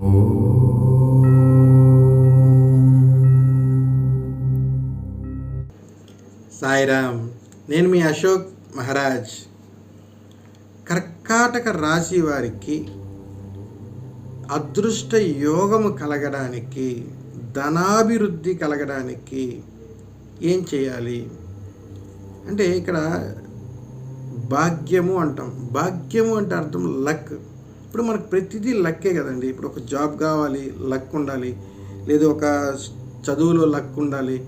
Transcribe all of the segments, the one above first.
సాయిరామ్ నేను మీ అశోక్ మహారాజ్. కర్కాటక రాశి వారికి అదృష్ట యోగము కలగడానికి ధనాభివృద్ధి కలగడానికి ఏం చేయాలి? అంటే ఇక్కడ భాగ్యము అంటాం. భాగ్యము అంటే అర్థం లక్. ఇప్పుడు మనకు ప్రతిదీ లక్కే కదండి. ఇప్పుడు ఒక జాబ్ కావాలి లక్ ఉండాలి లేదా ఒక చదువులో లక్ ఉండాలి.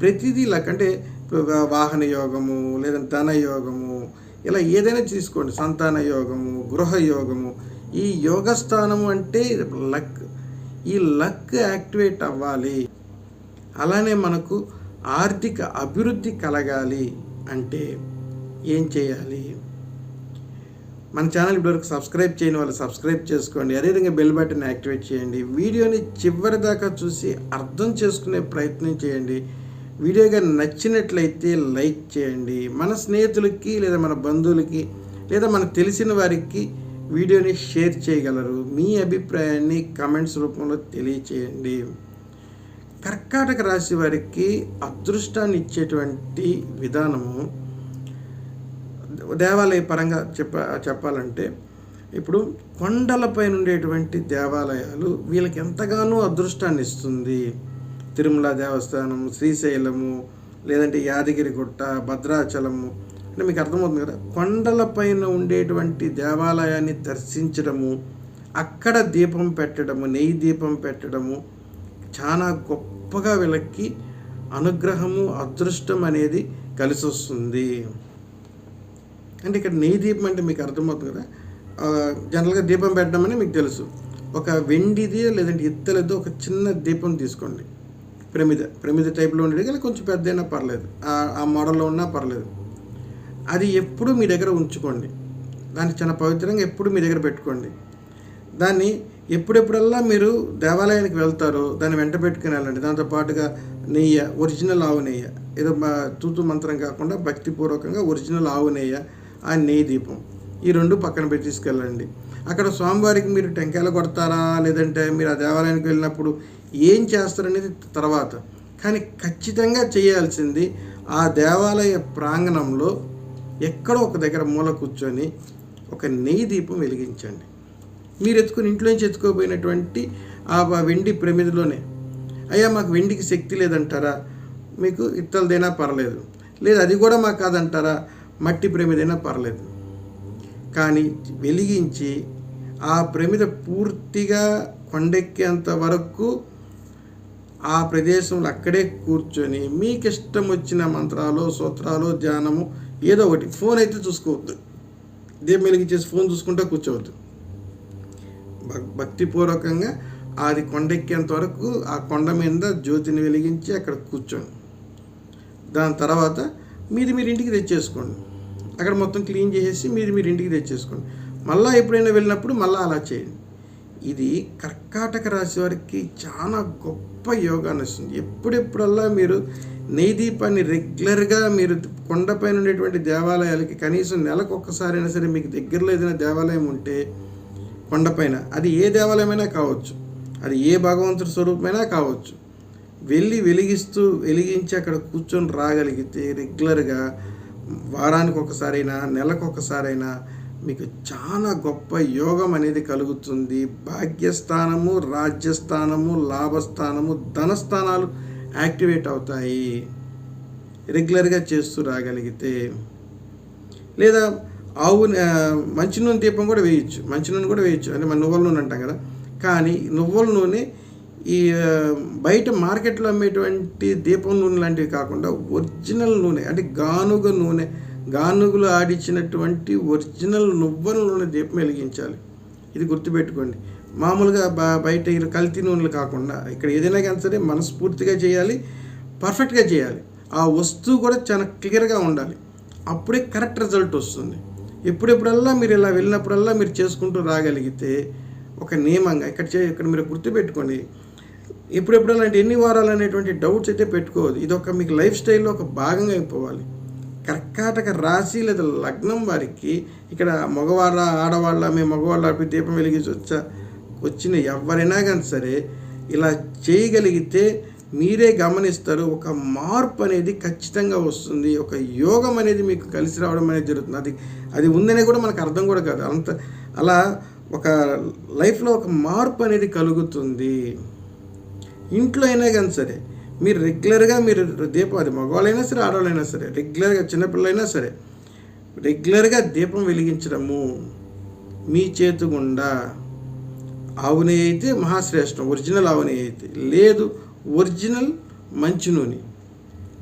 ప్రతిదీ లక్ అంటే ఇప్పుడు వాహన యోగము లేదా ధన యోగము ఇలా ఏదైనా తీసుకోండి. సంతాన యోగము గృహ యోగము. ఈ యోగస్థానము అంటే లక్. ఈ లక్ యాక్టివేట్ అవ్వాలి. అలానే మనకు ఆర్థిక అభివృద్ధి కలగాలి అంటే ఏం చేయాలి? మన ఛానల్ ఇప్పటివరకు సబ్స్క్రైబ్ చేయని వాళ్ళు సబ్స్క్రైబ్ చేసుకోండి. అదేవిధంగా బెల్ బటన్ యాక్టివేట్ చేయండి. వీడియోని చివరి దాకా చూసి అర్థం చేసుకునే ప్రయత్నం చేయండి. వీడియోగా నచ్చినట్లయితే లైక్ చేయండి. మన స్నేహితులకి లేదా మన బంధువులకి లేదా మనకు తెలిసిన వారికి వీడియోని షేర్ చేయగలరు. మీ అభిప్రాయాన్ని కమెంట్స్ రూపంలో తెలియచేయండి. కర్కాటక రాశి వారికి అదృష్టాన్ని ఇచ్చేటువంటి విధానము దేవాలయ పరంగా చెప్ప చెప్పాలంటే ఇప్పుడు కొండలపై ఉండేటువంటి దేవాలయాలు వీళ్ళకి ఎంతగానో అదృష్టాన్ని ఇస్తుంది. తిరుమల దేవస్థానం శ్రీశైలము లేదంటే యాదగిరి గుట్ట భద్రాచలము. అంటే మీకు అర్థమవుతుంది కదా కొండలపైన ఉండేటువంటి దేవాలయాన్ని దర్శించడము అక్కడ దీపం పెట్టడము నెయ్యి దీపం పెట్టడము చాలా గొప్పగా వీళ్ళకి అనుగ్రహము అదృష్టం అనేది కలిసి వస్తుంది అంటే ఇక్కడ నెయ్యి దీపం అంటే మీకు అర్థమవుతుంది కదా? జనరల్గా దీపం పెట్టడమని మీకు తెలుసు. ఒక వెండిది లేదంటే ఇత్తలేదో ఒక చిన్న దీపం తీసుకోండి. ప్రమిద ప్రమిద టైప్లో ఉండేది కానీ కొంచెం పెద్ద అయినా పర్లేదు ఆ- మోడల్లో ఉన్నా పర్లేదు. అది ఎప్పుడు మీ దగ్గర ఉంచుకోండి. దాన్ని చాలా పవిత్రంగా ఎప్పుడు మీ దగ్గర పెట్టుకోండి. దాన్ని ఎప్పుడెప్పుడల్లా మీరు దేవాలయానికి వెళ్తారో దాన్ని వెంట పెట్టుకుని వెళ్ళండి. దాంతో పాటుగా నెయ్యి ఒరిజినల్ ఆవు నెయ్యి ఏదో మా తూతు మంత్రం కాకుండా భక్తిపూర్వకంగా ఒరిజినల్ ఆవు నెయ్యి ఆ నెయ్యి దీపం. ఈ రెండు పక్కన పెట్టి తీసుకెళ్ళండి. అక్కడ స్వామివారికి మీరు టెంకాయలు కొడతారా? లేదంటే మీరు ఆ దేవాలయానికి వెళ్ళినప్పుడు ఏం చేస్తారనేది తర్వాత. కానీ ఖచ్చితంగా చేయాల్సింది ఆ దేవాలయ ప్రాంగణంలో ఎక్కడో ఒక దగ్గర మూల కూర్చొని ఒక నెయ్యి దీపం వెలిగించండి. మీరు ఎత్తుకుని ఇంట్లోంచి ఎత్తుకోపోయినటువంటి ఆ వెండి ప్రమిదిలోనే అయ్యా మాకు వెండికి శక్తి లేదంటారా? మీకు ఇత్తలదైనా పర్లేదు. లేదు అది కూడా మాకు కాదంటారా? మట్టి ప్రమిదైనా పర్లేదు. కానీ వెలిగించి ఆ ప్రమిద పూర్తిగా కొండెక్కేంత వరకు ఆ ప్రదేశంలో అక్కడే కూర్చొని మీకు ఇష్టం వచ్చిన మంత్రాలు సూత్రాలు ధ్యానము ఏదో ఒకటి. ఫోన్ అయితే చూసుకోవద్దు. దీపం వెలిగించేసి ఫోన్ చూసుకుంటూ కూర్చోవద్దు. భక్- భక్తిపూర్వకంగా అది కొండెక్కేంత వరకు ఆ కొండ మీద జ్యోతిని వెలిగించి అక్కడ కూర్చోండి. దాని తర్వాత మీది మీరు ఇంటికి తెచ్చేసుకోండి. అక్కడ మొత్తం క్లీన్ చేసేసి మీరు మీరు ఇంటికి తెచ్చేసుకోండి. మళ్ళీ ఎప్పుడైనా వెళ్ళినప్పుడు మళ్ళీ అలా చేయండి. ఇది కర్కాటక రాశి వారికి చాలా గొప్ప యోగాన్ని వస్తుంది ఎప్పుడెప్పుడల్లా మీరు నెయ్యి దీపాన్ని రెగ్యులర్గా మీరు కొండపైన ఉండేటువంటి దేవాలయాలకి కనీసం నెలకు ఒక్కసారైనా సరే మీకు దగ్గరలో ఏదైనా దేవాలయం ఉంటే కొండపైన అది ఏ దేవాలయమైనా కావచ్చు. అది ఏ భగవంతుడి స్వరూపమైనా కావచ్చు. వెళ్ళి వెలిగిస్తూ వెలిగించి అక్కడ కూర్చొని రాగలిగితే రెగ్యులర్గా వారానికి ఒకసారైనా నెలకు ఒకసారైనా మీకు చాలా గొప్ప యోగం అనేది కలుగుతుంది. భాగ్యస్థానము రాజ్యస్థానము లాభస్థానము ధనస్థానాలు యాక్టివేట్ అవుతాయి. రెగ్యులర్గా చేస్తూ రాగలిగితే లేదా ఆవు మంచి నూనె దీపం కూడా వేయచ్చు. మంచి నూనె కూడా వేయచ్చు. అంటే మన నువ్వుల నూనె అంటాం కదా. కానీ నువ్వుల నూనె ఈ బయట మార్కెట్లో అమ్మేటువంటి దీపం నూనె లాంటివి కాకుండా ఒరిజినల్ నూనె అంటే గానుగ నూనె గానుగులు ఆడిచ్చినటువంటి ఒరిజినల్ నువ్వుల నూనె దీపం వెలిగించాలి. ఇది గుర్తుపెట్టుకోండి. మామూలుగా బ- బయట కల్తీ నూనెలు కాకుండా ఇక్కడ ఏదైనా కానీ సరే మనస్ఫూర్తిగా చేయాలి పర్ఫెక్ట్గా చేయాలి. ఆ వస్తువు కూడా చాలా క్లియర్గా ఉండాలి. అప్పుడే కరెక్ట్ రిజల్ట్ వస్తుంది. ఎప్పుడెప్పుడల్లా మీరు ఇలా వెళ్ళినప్పుడల్లా మీరు చేసుకుంటూ రాగలిగితే ఒక నియమంగా ఇక్కడ చే ఇక్కడ మీరు గుర్తుపెట్టుకోండి. ఇప్పుడెప్పుడు అలాంటి ఎన్ని వారాలు అనేటువంటి డౌట్స్ అయితే పెట్టుకోవద్దు. ఇది ఒక మీకు లైఫ్ స్టైల్లో ఒక భాగంగా అయిపోవాలి. కర్కాటక రాశి లేదా లగ్నం వారికి ఇక్కడ మగవాళ్ళ ఆడవాళ్ళ మేము మగవాళ్ళ దీపం వెలిగించవచ్చా వచ్చిన ఎవరైనా కానీ సరే ఇలా చేయగలిగితే మీరే గమనిస్తారు ఒక మార్పు అనేది ఖచ్చితంగా వస్తుంది. ఒక యోగం అనేది మీకు కలిసి రావడం అనేది జరుగుతుంది. అది అది ఉందనే కూడా మనకు అర్థం కూడా కాదు. అంత అలా ఒక లైఫ్లో ఒక మార్పు అనేది కలుగుతుంది. ఇంట్లో అయినా కానీ సరే మీరు రెగ్యులర్గా మీరు దీపం అది మగవాళ్ళైనా సరే ఆడవాళ్ళైనా సరే రెగ్యులర్గా చిన్నపిల్లలైనా సరే రెగ్యులర్గా దీపం వెలిగించడము మీ చేతి గుండా ఆవు అయితే మహాశ్రేష్టం ఒరిజినల్ ఆవు అయితే. లేదు ఒరిజినల్ మంచి నూనె.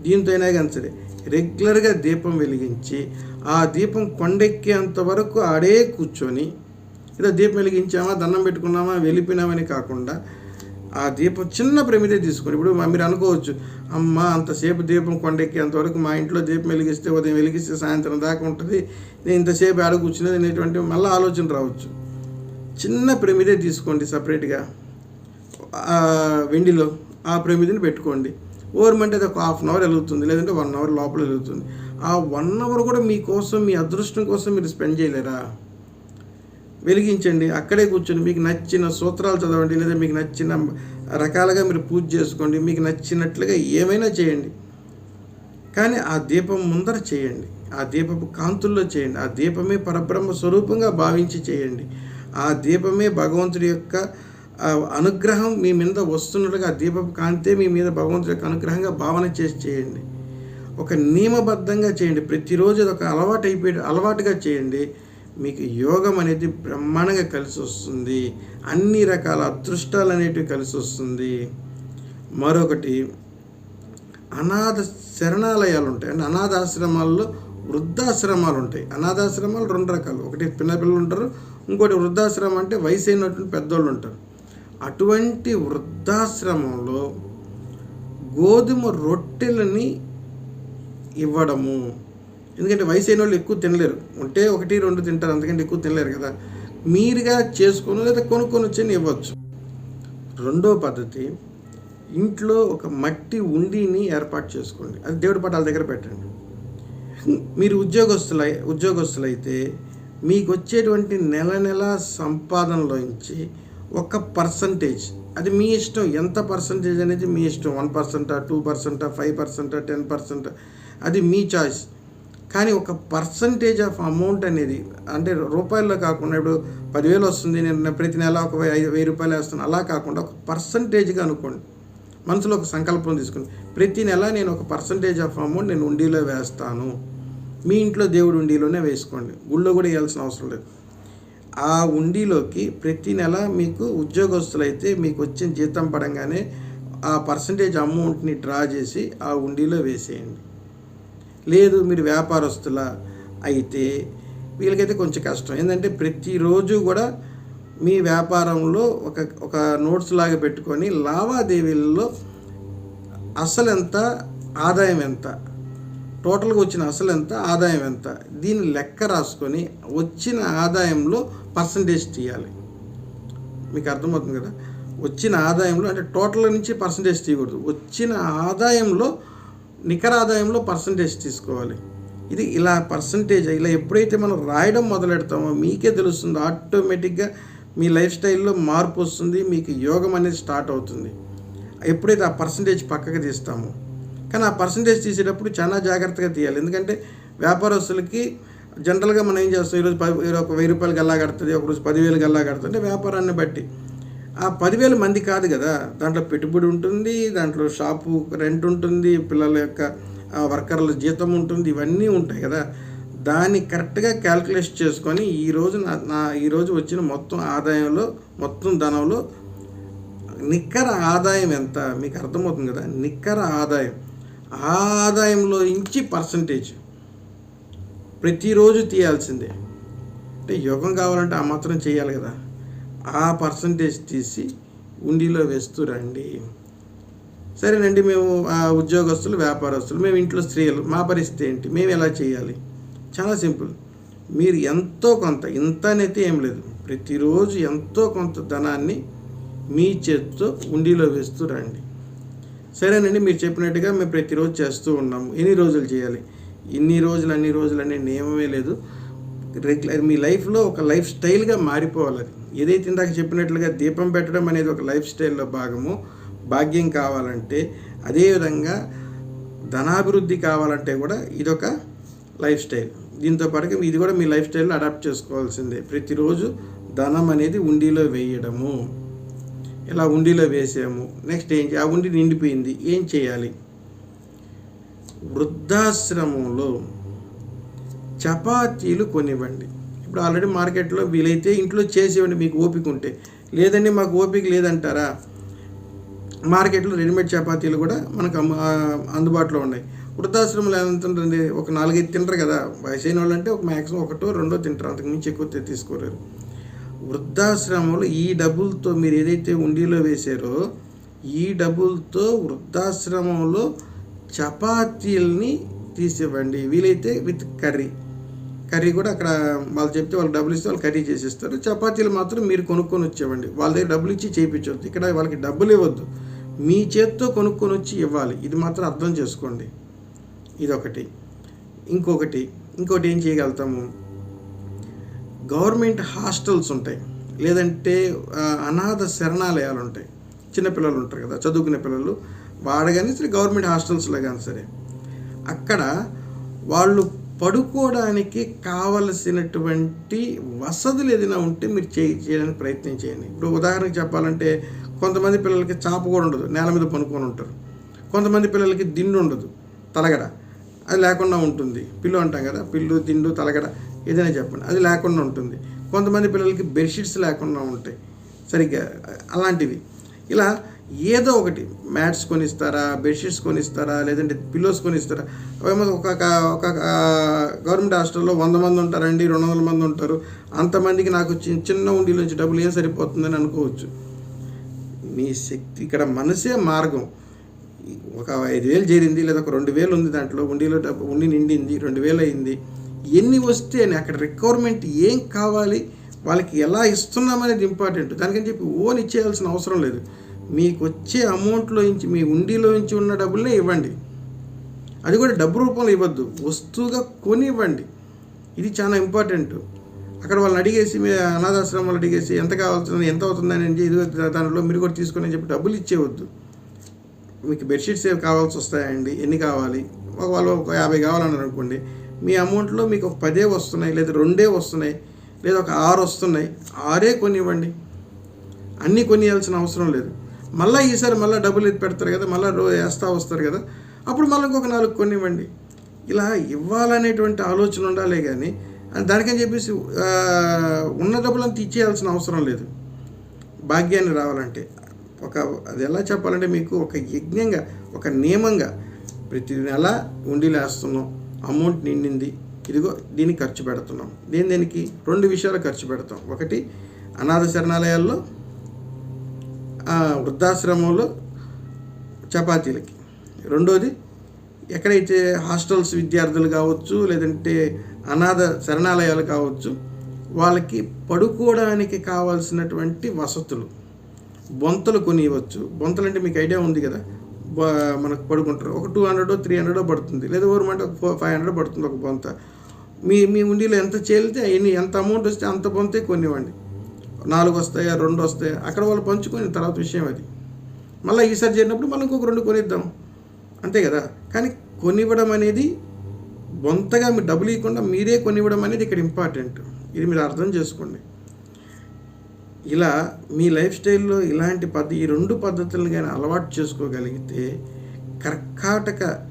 దీంతో అయినా కానీ సరే రెగ్యులర్గా దీపం వెలిగించి ఆ దీపం కొండెక్కేంత వరకు ఆడే కూర్చొని ఇలా దీపం వెలిగించామా దండం పెట్టుకున్నామా వెళ్ళిపోయినామని కాకుండా ఆ దీపం చిన్న ప్రమిదే తీసుకొని ఇప్పుడు మీరు అనుకోవచ్చు అమ్మ అంతసేపు దీపం కొండెక్కేంతవరకు మా ఇంట్లో దీపం వెలిగిస్తే ఉదయం వెలిగిస్తే సాయంత్రం దాకా ఉంటుంది. నేను ఇంతసేపు ఆడ కూర్చున్నది అనేటువంటి మళ్ళీ ఆలోచన రావచ్చు. చిన్న ప్రమిదే తీసుకోండి సపరేట్గా. వెండిలో ఆ ప్రమిదిని పెట్టుకోండి. ఓర్మంటే అది ఒక హాఫ్ అన్ అవర్ వెలుగుతుంది లేదంటే వన్ అవర్ లోపల వెలుగుతుంది. ఆ వన్ అవర్ కూడా మీకోసం మీ అదృష్టం కోసం మీరు స్పెండ్ చేయలేరా? వెలిగించండి. అక్కడే కూర్చొని మీకు నచ్చిన సూత్రాలు చదవండి. లేదా మీకు నచ్చిన రకాలుగా మీరు పూజ చేసుకోండి. మీకు నచ్చినట్లుగా ఏమైనా చేయండి. కానీ ఆ దీపం ముందర చేయండి. ఆ దీపపు కాంతుల్లో చేయండి. ఆ దీపమే పరబ్రహ్మ స్వరూపంగా భావించి చేయండి. ఆ దీపమే భగవంతుడి యొక్క అనుగ్రహం మీ మీద వస్తున్నట్టుగా ఆ దీపపు కాంతే మీ మీద భగవంతుడి యొక్క అనుగ్రహంగా భావన చేసి చేయండి. ఒక నియమబద్ధంగా చేయండి. ప్రతిరోజు అది ఒక అలవాటు అయిపోయి అలవాటుగా చేయండి. మీకు యోగం అనేది బ్రహ్మాండంగా కలిసి వస్తుంది. అన్ని రకాల అదృష్టాలు అనేటివి కలిసి వస్తుంది. మరొకటి అనాథ శరణాలయాలు ఉంటాయి. అంటే అనాథాశ్రమాల్లో వృద్ధాశ్రమాలు ఉంటాయి. అనాథాశ్రమాలు రెండు రకాలు. ఒకటి పిల్లపిల్లలు ఉంటారు ఇంకోటి వృద్ధాశ్రమం అంటే వయసు అయినటువంటి పెద్దోళ్ళు ఉంటారు. అటువంటి వృద్ధాశ్రమంలో గోధుమ రొట్టెలని ఇవ్వడము. ఎందుకంటే వయసు అయిన వాళ్ళు ఎక్కువ తినలేరు. ఉంటే ఒకటి రెండు తింటారు. అందుకంటే ఎక్కువ తినలేరు కదా. మీరుగా చేసుకొని లేదా కొనుక్కొని వచ్చి ఇవ్వచ్చు. రెండో పద్ధతి ఇంట్లో ఒక మట్టి ఉండిని ఏర్పాటు చేసుకోండి. అది దేవుడి పటాల దగ్గర పెట్టండి. మీరు ఉద్యోగస్తుల ఉద్యోగస్తులైతే మీకు వచ్చేటువంటి నెల నెల సంపాదనలోంచి ఒక పర్సంటేజ్ అది మీ ఇష్టం. ఎంత పర్సంటేజ్ అనేది మీ ఇష్టం. వన్ పర్సెంటా టూ పర్సెంటా ఫైవ్ పర్సెంటా టెన్ పర్సెంట్ అది మీ చాయిస్. కానీ ఒక పర్సంటేజ్ ఆఫ్ అమౌంట్ అనేది అంటే రూపాయల్లో కాకుండా ఇప్పుడు పదివేలు వస్తుంది నేను ప్రతి నెల ఒక వెయ్యి ఐదు వెయ్యి రూపాయలు వేస్తాను. అలా కాకుండా ఒక పర్సంటేజ్గా అనుకోండి. మనసులో ఒక సంకల్పం తీసుకుని ప్రతి నెల నేను ఒక పర్సంటేజ్ ఆఫ్ అమౌంట్ నేను ఉండిలో వేస్తాను. మీ ఇంట్లో దేవుడు ఉండిలోనే వేసుకోండి. గుళ్ళో కూడా వేయాల్సిన అవసరం లేదు. ఆ ఉండిలోకి ప్రతి నెల మీకు ఉద్యోగస్తులైతే మీకు వచ్చిన జీతం పడంగానే ఆ పర్సంటేజ్ అమౌంట్ని డ్రా చేసి ఆ ఉండిలో వేసేయండి. లేదు మీరు వ్యాపారస్తుల అయితే వీళ్ళకైతే కొంచెం కష్టం. ఏంటంటే ప్రతిరోజు కూడా మీ వ్యాపారంలో ఒక ఒక నోట్స్ లాగా పెట్టుకొని లావాదేవీల్లో అసలు ఎంత ఆదాయం ఎంత టోటల్గా వచ్చిన అసలు ఎంత ఆదాయం ఎంత దీన్ని లెక్క రాసుకొని వచ్చిన ఆదాయంలో పర్సంటేజ్ తీయాలి. మీకు అర్థమవుతుంది కదా? వచ్చిన ఆదాయంలో అంటే టోటల్ నుంచి పర్సంటేజ్ తీయకూడదు. వచ్చిన ఆదాయంలో నికర ఆదాయంలో పర్సంటేజ్ తీసుకోవాలి. ఇది ఇలా పర్సంటేజ్ ఇలా ఎప్పుడైతే మనం రాయడం మొదలెడతామో మీకే తెలుస్తుంది ఆటోమేటిక్గా మీ లైఫ్ స్టైల్లో మార్పు వస్తుంది మీకు యోగం అనేది స్టార్ట్ అవుతుంది. ఎప్పుడైతే ఆ పర్సంటేజ్ పక్కకు తీస్తామో. కానీ ఆ పర్సంటేజ్ తీసేటప్పుడు చాలా జాగ్రత్తగా తీయాలి. ఎందుకంటే వ్యాపారస్తులకి జనరల్గా మనం ఏం చేస్తాం? ఈరోజు పది ఒక వెయ్యి రూపాయలు గల్లా కడుతుంది ఒకరోజు పదివేలు గల్లా కడుతుంది. అంటే వ్యాపారాన్ని బట్టి. ఆ పదివేల మంది కాదు కదా. దాంట్లో పెట్టుబడి ఉంటుంది దాంట్లో షాపు రెంట్ ఉంటుంది పిల్లల యొక్క వర్కర్ల జీతం ఉంటుంది ఇవన్నీ ఉంటాయి కదా. దాన్ని కరెక్ట్గా క్యాల్కులేట్ చేసుకొని ఈరోజు నా నా ఈరోజు వచ్చిన మొత్తం ఆదాయంలో మొత్తం ధనంలో నిక్కర ఆదాయం ఎంత? మీకు అర్థమవుతుంది కదా? నిక్కర ఆదాయం. ఆ ఆదాయంలో ఇంచి పర్సంటేజ్. ప్రతిరోజు తీయాల్సిందే. అంటే యోగం కావాలంటే ఆ మాత్రం చేయాలి కదా. ఆ పర్సంటేజ్ తీసి ఉండిలో వేస్తూ రండి. సరేనండి మేము ఆ ఉద్యోగస్తులు వ్యాపారస్తులు మేము ఇంట్లో స్త్రీలు మా పరిస్థితి ఏంటి? మేము ఎలా చేయాలి? చాలా సింపుల్. మీరు ఎంతో కొంత ఇంత అనేది ఏం లేదు. ప్రతిరోజు ఎంతో కొంత ధనాన్ని మీ చేతితో ఉండిలో వేస్తూ రండి. సరేనండి మీరు చెప్పినట్టుగా మేము ప్రతిరోజు చేస్తూ ఉన్నాము. ఎన్ని రోజులు చేయాలి? ఇన్ని రోజులు అన్ని రోజులు అనే నియమమే లేదు. మీ లైఫ్లో ఒక లైఫ్ స్టైల్గా మారిపోవాలి అది. ఏదైతే ఇందాక చెప్పినట్లుగా దీపం పెట్టడం అనేది ఒక లైఫ్ స్టైల్లో భాగము భాగ్యం కావాలంటే అదేవిధంగా ధనాభివృద్ధి కావాలంటే కూడా ఇదొక లైఫ్ స్టైల్. దీంతో పాటు ఇది కూడా మీ లైఫ్ స్టైల్లో అడాప్ట్ చేసుకోవాల్సిందే. ప్రతిరోజు ధనం అనేది ఉండిలో వేయడము. ఇలా ఉండిలో వేసాము? నెక్స్ట్ ఏం చే- ఆ ఉండి నిండిపోయింది. ఏం చేయాలి? వృద్ధాశ్రమంలో చపాతీలు కొనివ్వండి. ఇప్పుడు ఆల్రెడీ మార్కెట్లో వీలైతే ఇంట్లో చేసేవండి మీకు ఓపిక ఉంటే. లేదండి మాకు ఓపిక లేదంటారా? మార్కెట్లో రెడీమేడ్ చపాతీలు కూడా మనకు అందుబాటులో ఉన్నాయి. వృద్ధాశ్రమంలో ఏమంటుంటుంది ఒక నాలుగైదు తింటారు కదా వయసు అయిన వాళ్ళు అంటే ఒక మ్యాక్సిమం ఒకటో రెండో తింటారు అంతకు మించి ఎక్కువ తీసుకోలేరు. వృద్ధాశ్రమంలో ఈ డబ్బులతో మీరు ఏదైతే ఉండిలో వేశారో ఈ డబ్బులతో వృద్ధాశ్రమంలో చపాతీల్ని తీసివ్వండి. వీలైతే విత్ కర్రీ. కర్రీ కూడా అక్కడ వాళ్ళు చెప్తే వాళ్ళు డబ్బులు ఇస్తే వాళ్ళు కర్రీ చేసిస్తారు. చపాతీలు మాత్రం మీరు కొనుక్కొని వచ్చేవండి వాళ్ళ దగ్గర డబ్బులు ఇచ్చి చేయించవద్దు ఇక్కడ వాళ్ళకి డబ్బులు ఇవ్వద్దు. మీ చేత్తో కొనుక్కొని వచ్చి ఇవ్వాలి. ఇది మాత్రం అర్థం చేసుకోండి. ఇదొకటి. ఇంకొకటి. ఇంకోటి ఏం చేయగలుగుతాము? గవర్నమెంట్ హాస్టల్స్ ఉంటాయి. లేదంటే అనాథ శరణాలయాలు ఉంటాయి. చిన్నపిల్లలు ఉంటారు కదా చదువుకునే పిల్లలు. వాడగానే సరే గవర్నమెంట్ హాస్టల్స్లో కానీ సరే. అక్కడ వాళ్ళు పడుకోవడానికి కావలసినటువంటి వసతులు ఏదైనా ఉంటే మీరు చేయి చేయడానికి ప్రయత్నం చేయండి. ఇప్పుడు ఉదాహరణకు చెప్పాలంటే కొంతమంది పిల్లలకి చాప కూడా ఉండదు. నేల మీద పనుకొని ఉంటారు. కొంతమంది పిల్లలకి దిండు ఉండదు. తలగడ. అది లేకుండా ఉంటుంది. పిల్లు అంటాం కదా. పిల్లు దిండు తలగడ ఏదైనా చెప్పండి. అది లేకుండా ఉంటుంది. కొంతమంది పిల్లలకి బెడ్షీట్స్ లేకుండా ఉంటాయి. సరిగ్గా అలాంటివి. ఇలా ఏదో ఒకటి. మ్యాట్స్ కొనిస్తారా బెడ్షీట్స్ కొనిస్తారా లేదంటే పిల్లోస్ కొనిస్తారా? ఏమో ఒక ఒక గవర్నమెంట్ హాస్టల్లో వంద మంది ఉంటారండి రెండు వందల మంది ఉంటారు. అంతమందికి నాకు చిన్న చిన్న ఉండిలో నుంచి డబ్బులు ఏం సరిపోతుందని అనుకోవచ్చు. మీ శక్తి ఇక్కడ మనసే మార్గం. ఒక ఐదు వేలు చేరింది లేదా ఒక రెండు వేలు ఉంది దాంట్లో. ఉండిలో డబ్బు ఉండి నిండింది రెండు వేలు అయింది. ఎన్ని వస్తే అని అక్కడ రిక్వైర్మెంట్ ఏం కావాలి వాళ్ళకి ఎలా ఇస్తున్నామనేది ఇంపార్టెంట్ దానికని చెప్పి ఓన్ ఇచ్చేయాల్సిన అవసరం లేదు. మీకు వచ్చే అమౌంట్లో నుంచి మీ ఉండిలో నుంచి ఉన్న డబ్బులనే ఇవ్వండి. అది కూడా డబ్బు రూపంలో ఇవ్వద్దు. వస్తువుగా కొని ఇవ్వండి ఇది చాలా ఇంపార్టెంట్. అక్కడ వాళ్ళని అడిగేసి మీ అనాథాశ్రమాలు అడిగేసి ఎంత కావాల్సింది ఎంత అవుతుందని ఇది దానిలో మీరు కూడా తీసుకొని అని చెప్పి డబ్బులు ఇచ్చేవద్దు మీకు బెడ్షీట్స్ ఏవి కావాల్సి వస్తాయండి? ఎన్ని కావాలి? ఒక వాళ్ళు ఒక యాభై కావాలన్నారు అనుకోండి మీ అమౌంట్లో మీకు ఒక పదే వస్తున్నాయి లేదా రెండే వస్తున్నాయి లేదా ఒక ఆరు వస్తున్నాయి. ఆరే కొనివ్వండి. అన్నీ కొనియాల్సిన అవసరం లేదు. మళ్ళీ ఈసారి మళ్ళీ డబ్బులు ఇది పెడతారు కదా మళ్ళీ రో వేస్తూ వస్తారు కదా. అప్పుడు మళ్ళీ ఇంకొక నాలుగు కొనివ్వండి. ఇలా ఇవ్వాలనేటువంటి ఆలోచన ఉండాలే కానీ దానికని చెప్పేసి ఉన్న డబ్బులంతా ఇచ్చేయాల్సిన అవసరం లేదు. భాగ్యాన్ని రావాలంటే. ఒక అది ఎలా చెప్పాలంటే మీకు ఒక యజ్ఞంగా ఒక నియమంగా ప్రతి నెల ఉండిలేస్తున్నాం అమౌంట్ నిండింది. ఇదిగో దీన్ని ఖర్చు పెడుతున్నాం. దేని దీనికి? రెండు విషయాలు ఖర్చు పెడతాం. ఒకటి అనాథ శరణాలయాల్లో వృద్ధాశ్రమంలో చపాతీలకి. రెండోది ఎక్కడైతే హాస్టల్స్ విద్యార్థులు కావచ్చు లేదంటే అనాథ శరణాలయాలు కావచ్చు వాళ్ళకి పడుకోవడానికి కావాల్సినటువంటి వసతులు. బొంతలు కొని ఇవ్వచ్చు బొంతలు అంటే మీకు ఐడియా ఉంది కదా? మనకు పడుకుంటారు. ఒక టూ హండ్రెడ్ త్రీ హండ్రెడ్ పడుతుంది. లేదా ఓరమంటే ఒక ఫోర్ ఫైవ్ హండ్రెడ్ పడుతుంది ఒక బొంత. మీ మీ ఉండిలో ఎంత చేలితే ఎన్ని ఎంత అమౌంట్ వస్తే అంత బొంతే కొనివ్వండి. నాలుగు వస్తాయా రెండు వస్తాయా అక్కడ వాళ్ళు పంచుకునే తర్వాత విషయం అది. మళ్ళీ ఈసారి చేరినప్పుడు మళ్ళీ ఇంకొక రెండు కొనిద్దాం. అంతే కదా? కానీ కొనివ్వడం అనేది బొంతగా మీరు డబ్బులు ఇవ్వకుండా మీరే కొనివ్వడం అనేది ఇక్కడ ఇంపార్టెంట్ ఇది మీరు అర్థం చేసుకోండి. ఇలా మీ లైఫ్ స్టైల్లో ఇలాంటి పద్ధతి ఈ రెండు పద్ధతులను కానీ అలవాటు చేసుకోగలిగితే కర్కాటక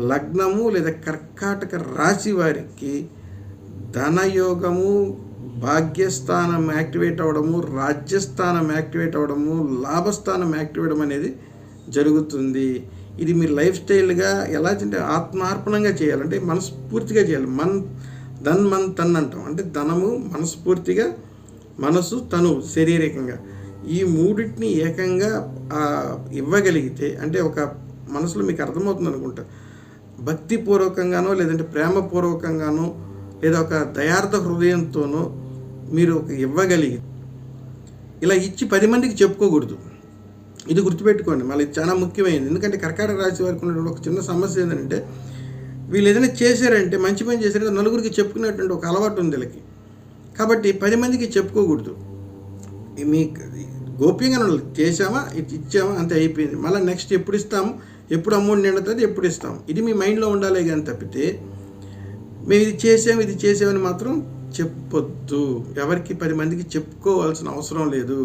లగ్నము లేదా కర్కాటక రాశి వారికి ధనయోగము భాగ్యస్థానం యాక్టివేట్ అవ్వడము రాజ్యస్థానం యాక్టివేట్ అవ్వడము లాభస్థానం యాక్టివేట్ అనేది జరుగుతుంది. ఇది మీ లైఫ్ స్టైల్గా ఎలా అంటే ఆత్మార్పణంగా చేయాలంటే మనస్ఫూర్తిగా చేయాలి. మన్ ధన్ మన్ తన్ అంటాం. అంటే ధనము మనస్ఫూర్తిగా మనసు తను శారీరకంగా. ఈ మూడింటిని ఏకంగా ఇవ్వగలిగితే అంటే ఒక మనసులో మీకు అర్థమవుతుంది అనుకుంటా భక్తిపూర్వకంగానో లేదంటే ప్రేమపూర్వకంగానో లేదా ఒక దయార్థ హృదయంతోనో మీరు ఒక ఇవ్వగలిగి ఇలా ఇచ్చి పది మందికి చెప్పుకోకూడదు. ఇది గుర్తుపెట్టుకోండి. మళ్ళీ చాలా ముఖ్యమైనది. ఎందుకంటే కర్కాటక రాశి వారికి ఉన్నటువంటి ఒక చిన్న సమస్య ఏంటంటే వీళ్ళు ఏదైనా చేశారంటే మంచి పని చేశారంటే నలుగురికి చెప్పుకునేటువంటి ఒక అలవాటు ఉంది వీళ్ళకి. కాబట్టి పది మందికి చెప్పుకోకూడదు. మీ గోప్యంగా ఉండాలి చేసామా ఇది ఇచ్చామా? అంతే అయిపోయింది. మళ్ళీ నెక్స్ట్ ఎప్పుడు ఇస్తాము? ఎప్పుడు అమౌంట్ నిండుతుంది? ఎప్పుడు ఇస్తాం ఇది మీ మైండ్లో ఉండాలి కానీ తప్పితే మేము ఇది చేసాము ఇది చేసామని మాత్రం చెప్పొద్దు. ఎవరికి పది మందికి చెప్పుకోవాల్సిన అవసరం లేదు.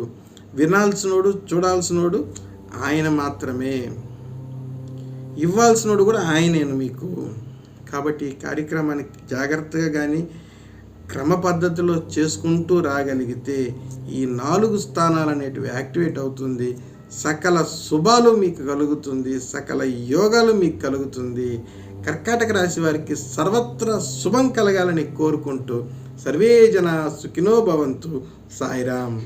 వినాల్సినోడు చూడాల్సినోడు ఆయన మాత్రమే. ఇవ్వాల్సినోడు కూడా ఆయనేను మీకు. కాబట్టి ఈ కార్యక్రమాన్ని జాగ్రత్తగా కానీ క్రమ పద్ధతిలో చేసుకుంటూ రాగలిగితే ఈ నాలుగు స్థానాలు అనేటివి యాక్టివేట్ అవుతుంది. సకల శుభాలు మీకు కలుగుతుంది సకల యోగాలు మీకు కలుగుతుంది. కర్కాటక రాశి వారికి సర్వత్రా శుభం కలగాలని కోరుకుంటూ సర్వే జన సుఖినో భవంతు. సాయిరామ్.